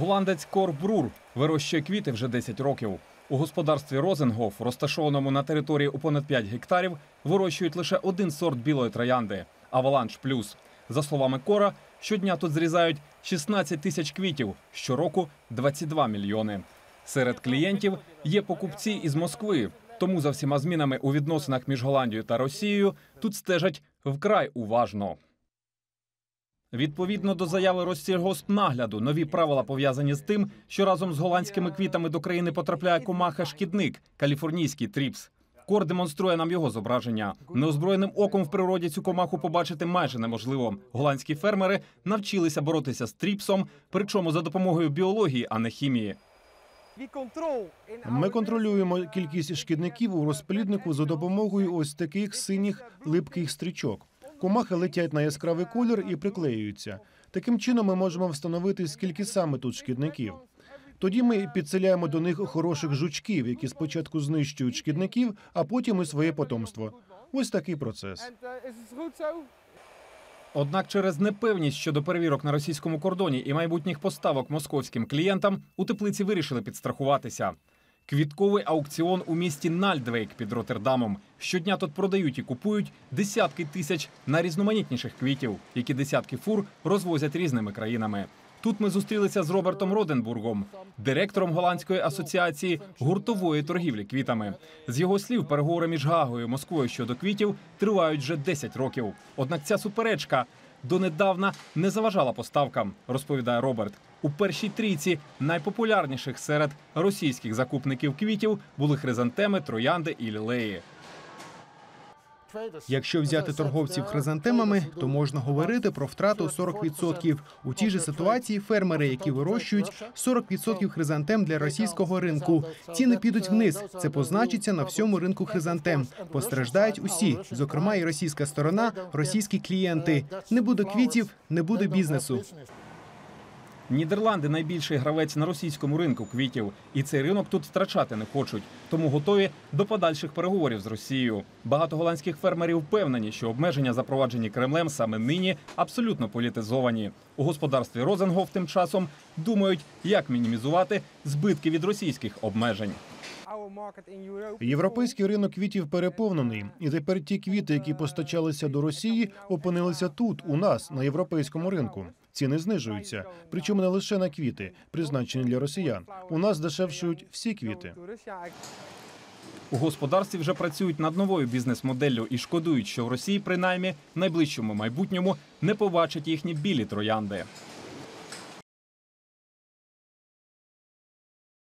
Голландець Кор Брур вирощує квіти вже 10 років. У господарстві Розенгоф, розташованому на території у понад 5 гектарів, вирощують лише один сорт білої троянди Аваланш Плюс. За словами Кора, щодня тут зрізають 16 тисяч квітів, щороку 22 мільйони. Серед клієнтів є покупці із Москви. Тому за всіма змінами у відносинах між Голландією та Росією тут стежать вкрай уважно. Відповідно до заяви Россельгоспнагляду, нові правила пов'язані з тим, що разом з голландськими квітами до країни потрапляє комаха-шкідник каліфорнійський тріпс. Кор демонструє нам його зображення. Неозброєним оком в природі цю комаху побачити майже неможливо. Голландські фермери навчилися боротися з тріпсом, причому за допомогою біології, а не хімії. Ми контролюємо кількість шкідників у розпліднику за допомогою ось таких синіх липких стрічок. Комахи летять на яскравий колір і приклеюються. Таким чином ми можемо встановити, скільки саме тут шкідників. Тоді ми підселяємо до них хороших жучків, які спочатку знищують шкідників, а потім і своє потомство. Ось такий процес. Однак через непевність щодо перевірок на російському кордоні і майбутніх поставок московським клієнтам у теплиці вирішили підстрахуватися. Квітковий аукціон у місті Нальдвейк під Роттердамом. Щодня тут продають і купують десятки тисяч найрізноманітніших квітів, які десятки фур розвозять різними країнами. Тут ми зустрілися з Робертом Роденбургом, директором голландської асоціації гуртової торгівлі квітами. З його слів, переговори між Гагою і Москвою щодо квітів тривають вже 10 років. Однак ця суперечка донедавна не заважала поставкам, розповідає Роберт. У першій трійці найпопулярніших серед російських закупників квітів були хризантеми, троянди і лілеї. Якщо взяти торговців хризантемами, то можна говорити про втрату 40%. У тій же ситуації фермери, які вирощують 40% хризантем для російського ринку. Ціни підуть вниз. Це позначиться на всьому ринку хризантем. Постраждають усі, зокрема і російська сторона, російські клієнти. Не буде квітів, не буде бізнесу. Нідерланди найбільший гравець на російському ринку квітів, і цей ринок тут втрачати не хочуть, тому готові до подальших переговорів з Росією. Багато голландських фермерів впевнені, що обмеження, запроваджені Кремлем саме нині, абсолютно політизовані. У господарстві Розенгоф тим часом думають, як мінімізувати збитки від російських обмежень. Європейський ринок квітів переповнений, і тепер ті квіти, які постачалися до Росії, опинилися тут, у нас, на європейському ринку. Ціни знижуються, причому не лише на квіти, призначені для росіян. У нас дешевшують всі квіти. У господарстві вже працюють над новою бізнес-моделлю і шкодують, що в Росії, принаймні, в найближчому майбутньому не побачать їхні білі троянди.